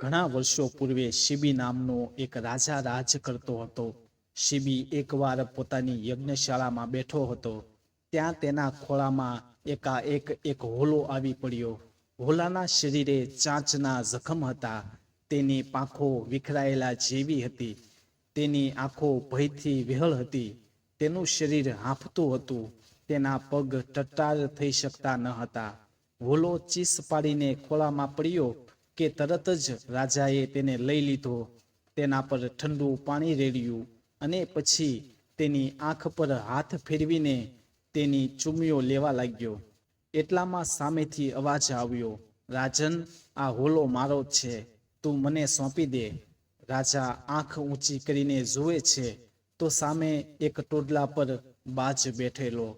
ઘણા વર્ષો પૂર્વે શિબી નામનો એક રાજા રાજ કરતો હતો. શિબી એકવાર પોતાની યજ્ઞશાળામાં બેઠો હતો. ત્યાં તેના ખોળામાં એકાએક એક હોલો આવી પડ્યો. હોલાના શરીરે ચાંચના જખમ હતા. તેની પાંખો વિખરાયેલા જેવી હતી. તેની આંખો ભયથી વિહળ હતી. તેનું શરીર હાંફતું હતું. તેના પગ ટટ્ટાર થઈ શકતા ન હતા. હોલો ચીસ પાડીને ખોળામાં પડ્યો. કે તરત જ રાજાએ તેને લઈ લીધો. તેના પર ઠંડુ પાણી રેડ્યું અને પછી તેની આંખ પર હાથ ફેરવીને તેની ચૂમીઓ લેવા લાગ્યો. એટલામાં સામેથી અવાજ આવ્યો, રાજન, આ હોલો મારો છે. તું મને સોંપી દે. રાજા આંખ ઊંચી કરીને જુએ છે, તો સામે એક ટોડલા પર બાજ બેઠેલો.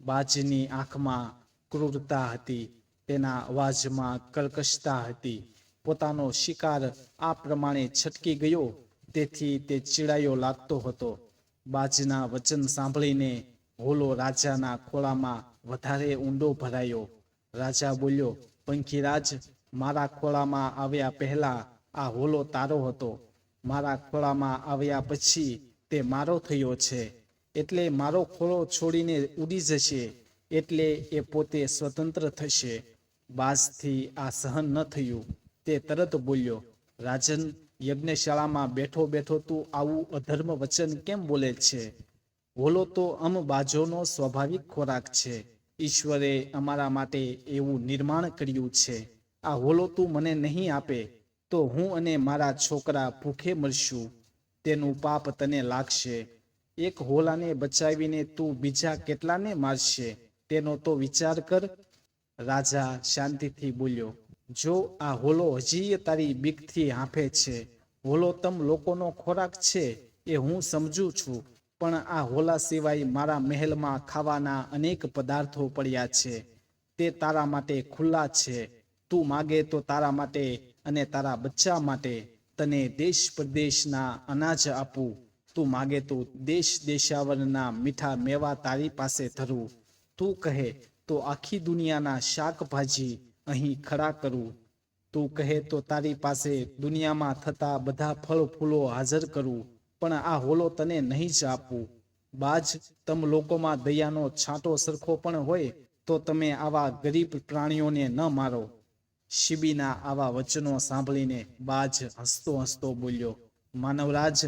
બાજની આંખમાં ક્રૂરતા હતી. તેના અવાજમાં કર્કશતા હતી. પોતાનો શિકાર આ પ્રમાણે છટકી ગયો. તેથી તે ચીડાયો લાગતો હતો. બાજના વચન સાંભળીને હોલો રાજાના ખોળામાં વધારે ઊંડો ભરાયો. રાજા બોલ્યો, પંખીરાજ, મારા ખોળામાં આવ્યા પહેલા આ હોલો તારો હતો. મારા ખોળામાં આવ્યા પછી તે મારો થયો છે. એટલે મારો ખોળો છોડીને ઉડી જશે. એટલે એ પોતે સ્વતંત્ર થશે. બાજથી આ સહન ન થયું. તે તરત બોલ્યો, રાજન, યજ્ઞશાળામાં બેઠો બેઠો તું આવું અધર્મ વચન કેમ બોલે છે? હોલો તો અમ બાજોનો સ્વાભાવિક ખોરાક છે. ઈશ્વરે અમારા માટે એવું નિર્માણ કર્યું છે. આ હોલો તું મને નહીં આપે, તો હું અને મારા છોકરા ભૂખે મરશું. તેનું પાપ તને લાગશે. એક હોલાને બચાવીને તું બીજા કેટલાને મારશે? તેનો તો વિચાર કર. રાજા શાંતિથી બોલ્યો જો આ હોલો હજી તારી બીકથી હાંફે છે હોલો તમ લોકોનો ખોરાક છે એ હું સમજુ છું, પણ આ હોલા સિવાય મારા મહેલમાં ખાવાના અનેક પદાર્થો પડ્યા છે, તે તારા માટે ખુલ્લા છે, તું માગે તો તારા માટે અને તારા બચ્ચા માટે તને દેશ પ્રદેશના અનાજ આપું, તું માગે તો દેશ દેશાવરના મીઠા મેવા તારી પાસે ધરું, તું કહે તો આખી દુનિયાના શાકભાજી અહીં ખડા કરું. તું કહે તો તારી પાસે દુનિયામાં થતા બધા ફળ ફૂલો હાજર કરું, પણ આ હોલો તને નહીં જ આપું. બાજ, તમ લોકોમાં દયાનો છાંટો સરખો પણ હોય, તો તમે આવા ગરીબ પ્રાણીઓને ન મારો. શિબીના આવા વચનો સાંભળીને બાજ હસતો હસતો બોલ્યો, માનવરાજ,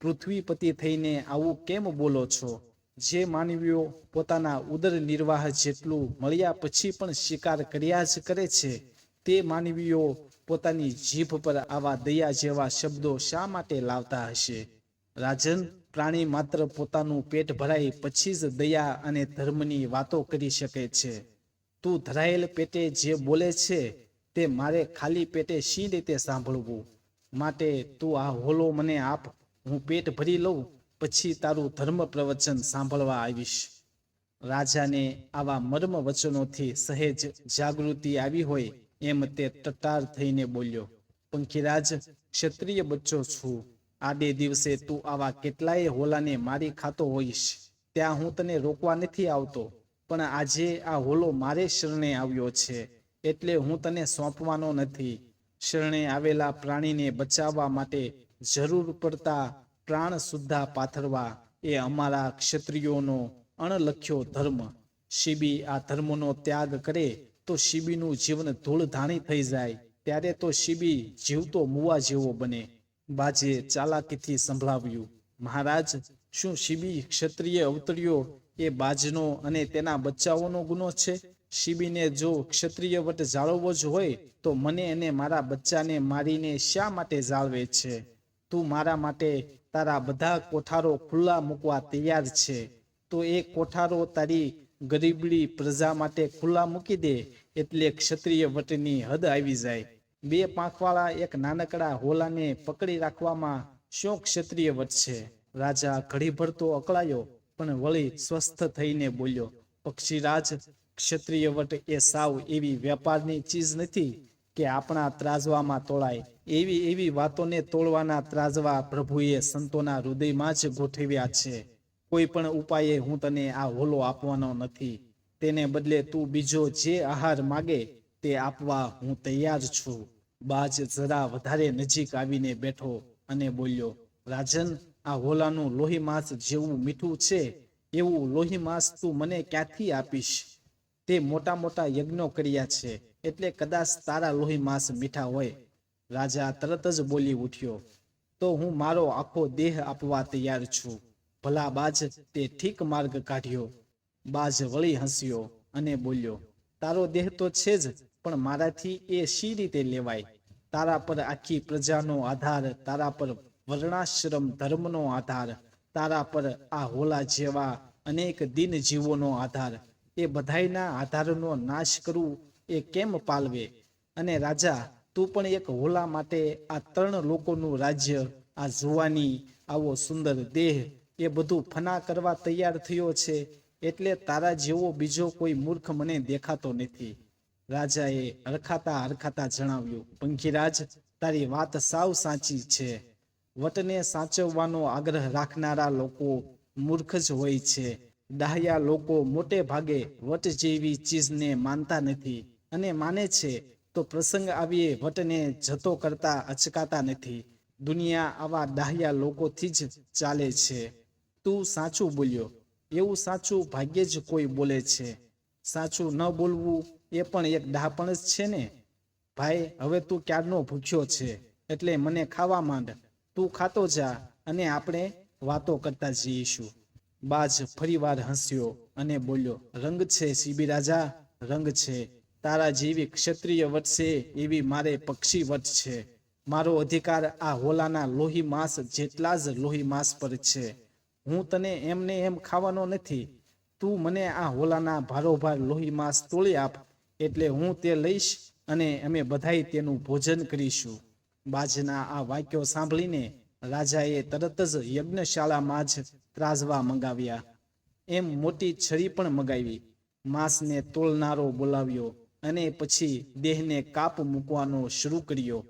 પૃથ્વીપતિ થઈને આવું કેમ બોલો છો? જે માનવીઓ પોતાના ઉદર નિર્વાહ જેટલું મળ્યા પછી પણ શિકાર કર્યા જ કરે છે, તે માનવીઓ પોતાની જીભ પર આવા દયા જેવા શબ્દો શા માટે લાવતા હશે? રાજન પ્રાણી માત્ર પોતાનું પેટ ભરાય પછી જ દયા અને ધર્મની વાતો કરી શકે છે. તું ધરાયેલ પેટે જે બોલે છે, તે મારે ખાલી પેટે શી રીતે સાંભળવું? માટે તું આ હોલો મને આપ, હું પેટ ભરી લઉં પછી તારું ધર્મ પ્રવચન સાંભળવા આવીશ. રાજાને આવા મર્મ વચનોથી સહેજ જાગૃતિ આવી હોય એમ તે ટટાર થઈને બોલ્યો, પંખીરાજ, ક્ષત્રિય બચ્ચો છું. આડે દિવસે તું આવા કેટલાય હોલાને મારી ખાતો હોઈશ. ત્યાં હું તને રોકવા નથી આવતો, પણ આજે આ હોલો મારે શરણે આવ્યો છે. એટલે હું તને સોંપવાનો નથી. શરણે આવેલા પ્રાણીને બચાવવા માટે જરૂર પડતા પ્રાણ સુદ્ધા પાથરવા એ અમારા ક્ષત્રિયોનો અણલખ્યો ધર્મ. શિબી આ ધર્મનો ત્યાગ કરે તો શિબીનું જીવન ધૂળધાણી થઈ જાય. ત્યારે તો શિબી જીવતો મુવા જેવો બને. બાજે ચાલાકીથી સંભળાવ્યું, મહારાજ, શું શિબી ક્ષત્રિય અવતર્યો એ બાજનો અને તેના બચ્ચાઓનો ગુનો છે? શિબીને જો ક્ષત્રિય વટ જાળવવો જ હોય તો મને અને મારા બચ્ચાને મારીને શા માટે જાળવે છે? તું મારા માટે તારા બધા કોઠારો ખુલ્લા મૂકવા તૈયાર છે. તો એ કોઠારો તારી ગરીબડી પ્રજા માટે ખુલ્લા મૂકી દે એટલે ક્ષત્રિય વટની હદ આવી જાય. બે પાંખવાળા એક નાનકડા હોલાને પકડી રાખવામાં શું ક્ષત્રિય વટ છે? રાજા ઘડીભર તો અકળાયો, પણ વળી સ્વસ્થ થઈને બોલ્યો, પક્ષીરાજ, ક્ષત્રિય વટ એ સાવ એવી વેપારની ચીજ નથી કે આપણા ત્રાજવામાં તોળાય. એવી એવી વાતોને તોડવાના ત્રાજવા પ્રભુએ સંતોના હૃદયમાં જ ગોઠવ્યા છે. કોઈ પણ ઉપાયે હું તને આ હોલો આપવાનો નથી. તેને બદલે તું બીજો જે આહાર માગે તે આપવા હું તૈયાર છું. બાજ જરા વધારે નજીક આવીને બેઠો અને બોલ્યો, રાજન, આ હોલાનું લોહી માંસ જેવું મીઠું છે. એવું લોહી માંસ તું મને ક્યાંથી આપીશ? તે મોટા મોટા યજ્ઞો કર્યા છે. એટલે કદાચ તારા લોહી માંસ મીઠા હોય. રાજા તરત જ બોલી ઉઠ્યો, તો હું મારો આખો દેહ આપવા તૈયાર છું. ભલા બાજ તે ઠીક માર્ગ કાઢ્યો. બાજ વળી હસ્યો અને બોલ્યો, તારો દેહ તો છે જ, પણ મારાથી એ શી રીતે લેવાય? તારા પર આખી પ્રજાનો આધાર, તારા પર વર્ણાશ્રમ ધર્મનો આધાર, તારા પર આ હોલા જેવા અનેક દિન જીવોનો આધાર. એ બધાયના આધારનો નાશ કરવું એ કેમ પાલવે? અને રાજા તું પણ એક હોલા માટે આ ત્રણ લોકોનું રાજ્ય, આ જુવાની આવો સુંદર દેહ, એ બધું ફના કરવા તૈયાર થયો છે, એટલે તારા જેવો બીજો કોઈ મૂર્ખ મને દેખાતો નથી. રાજાએ હરખાતા હરખાતા જણાવ્યું, પંખીરાજ, તારી વાત સાવ સાચી છે. વટને સાચવવાનો આગ્રહ રાખનારા લોકો મૂર્ખ જ હોય છે. ડાહ્યા લોકો મોટે ભાગે વટ જેવી ચીજને માનતા નથી અને માને છે તો પ્રસંગ આવીએ વટને જતો કરતા અચકાતા નથી. દુનિયા આવા ડાહ્યા લોકોથી જ ચાલે છે. તું સાચું બોલ્યો. એવું સાચું ભાગ્યે જ કોઈ બોલે છે. સાચું ન બોલવું એ પણ એક ડાહપણ જ છે ને? ભાઈ, હવે તું ક્યારનો ભૂખ્યો છે? એટલે મને ખાવા માંડ. તું ખાતો જા અને આપણે વાતો કરતા જઈશું. બાજ ફરીવાર હસ્યો અને બોલ્યો, રંગ છે સીબી રાજા, રંગ છે. તારા જેવી ક્ષત્રિય વટશે એવી મારે પક્ષી વટ છે. મારો અધિકાર આ હોલાના લોહી માંસ જેટલા જ લોહી માંસ પર છે. હું તને એમને એમ ખાવાનો નથી. તું મને આ હોલાના ભારોભાર લોહી માંસ તોડી આપ, એટલે હું તે લઈશ અને અમે બધાય તેનું ભોજન કરીશું. બાજના આ વાક્યો સાંભળીને રાજાએ તરત જ યજ્ઞશાળામાં જ ત્રાજવા મંગાવ્યા. એમ મોટી છરી પણ મગાવી. માંસને તોલનારો બોલાવ્યો. અને પછી દેહને કાપ મૂકવાનો શરૂ કર્યો.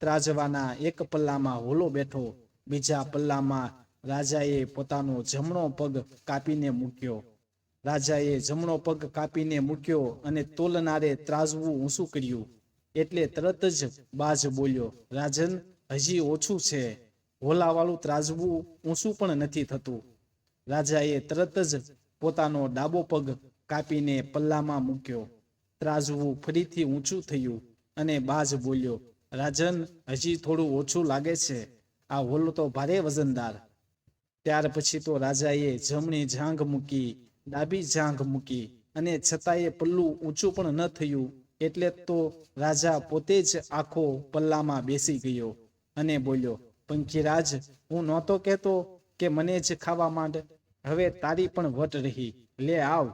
ત્રાજવાના એક પલ્લામાં હોલો બેઠો. બીજા પલ્લામાં રાજાએ પોતાનો જમણો પગ કાપીને મૂક્યો. રાજાએ જમણો પગ કાપીને મૂક્યો અને તોલનારે ત્રાજવું ઊંચું કર્યું. એટલે તરત જ બાજ બોલ્યો, રાજન, હજી ઓછું છે. હોલાવાળું ત્રાજવું ઊંચું પણ નથી થતું. રાજાએ તરત જ પોતાનો ડાબો પગ કાપીને પલ્લામાં મૂક્યો. ત્રાજવું ફરીથી ઊંચું થયું અને બાજ બોલ્યો, રાજન, હજી થોડું ઓછું લાગે છે. આ હોલો તો ભારે વજનદાર. ત્યાર પછી તો રાજાએ જમણી જાંઘ મૂકી, ડાબી જાંઘ મૂકી અને છતાંય પલ્લું ઊંચું પણ ન થયું, એટલે તો રાજા પોતે જ આખો પલ્લામાં બેસી ગયો અને બોલ્યો, પંખીરાજ, હું નહોતો કહેતો કે મને જ ખાવા માંડ. હવે તારી પણ વટ રહી. લે આવ.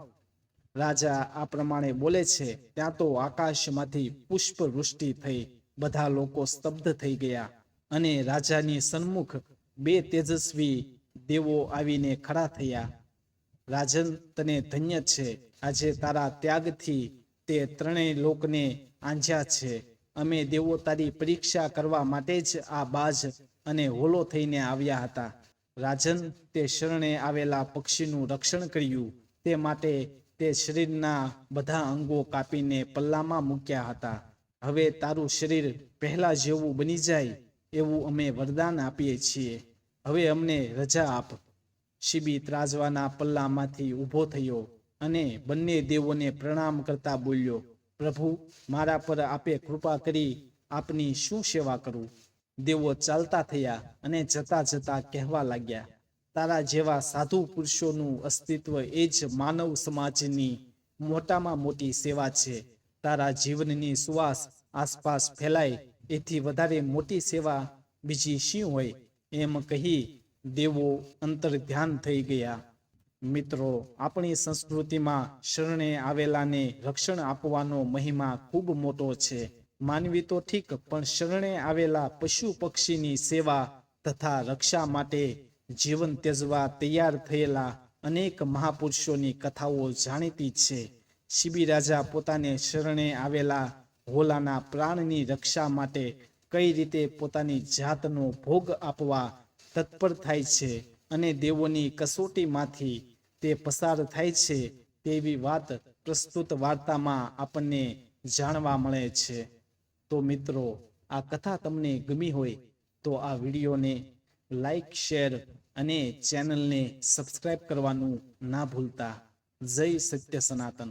રાજા આ પ્રમાણે બોલે છે, ત્યાં તો આકાશમાંથી પુષ્પ વૃષ્ટિ થઈ, બધા લોકો સ્તબ્ધ થઈ ગયા અને રાજાની સન્મુખ બે તેજસ્વી દેવો આવીને ખડા થયા. રાજન, તને ધન્ય છે. આજે તારા ત્યાગથી તે ત્રણેય લોકને આંજ્યા છે. અમે દેવો તારી પરીક્ષા કરવા માટે જ આ બાજ અને હોલો થઈને આવ્યા હતા. રાજન, તે શરણે આવેલા પક્ષીનું રક્ષણ કર્યું. તે માટે તે શરીરના બધા અંગો કાપીને પલ્લામાં મૂક્યા હતા. હવે તારું શરીર પહેલા જેવું બની જાય એવું અમે વરદાન આપીએ છીએ. હવે અમને રજા આપ. શિબી ત્રાજવાના પલ્લામાંથી ઊભો થયો અને બંને દેવોને પ્રણામ કરતા બોલ્યો, પ્રભુ, મારા પર આપે કૃપા કરી આપની શું સેવા કરું? દેવો ચાલતા થયા અને જતા જતા કહેવા લાગ્યા તારા જેવા સાધુ પુરુષોનું અસ્તિત્વ એ જ માનવ સમાજની મોટામાં મોટી સેવા છે. તારા જીવનની સુવાસ આસપાસ ફેલાય, એથી વધારે મોટી સેવા બીજી શી હોય? એમ કહી દેવો અંતર ધ્યાન થઈ ગયા. મિત્રો, આપણી સંસ્કૃતિમાં શરણે આવેલાને રક્ષણ આપવાનો મહિમા ખૂબ મોટો છે. માનવી તો ઠીક, પણ શરણે આવેલા પશુ પક્ષીની સેવા તથા રક્ષા માટે જીવન ત્યજવા તૈયાર થયેલા અનેક મહાપુરુષોની કથાઓ જાણીતી છે. શિબી રાજા પોતાને શરણે આવેલા હોલાના પ્રાણની રક્ષા માટે કઈ રીતે પોતાની જાતનો ભોગ આપવા તત્પર થાય છે અને દેવોની કસોટીમાંથી તે પસાર થાય છે તેવી વાત પ્રસ્તુત વાર્તામાં આપણને જાણવા મળે છે. તો મિત્રો, આ કથા તમને ગમી હોય તો આ વિડીયોને લાઈક, શેર અને ચેનલને સબસ્ક્રાઇબ કરવાનું ના ભૂલતા. જય સત્ય સનાતન.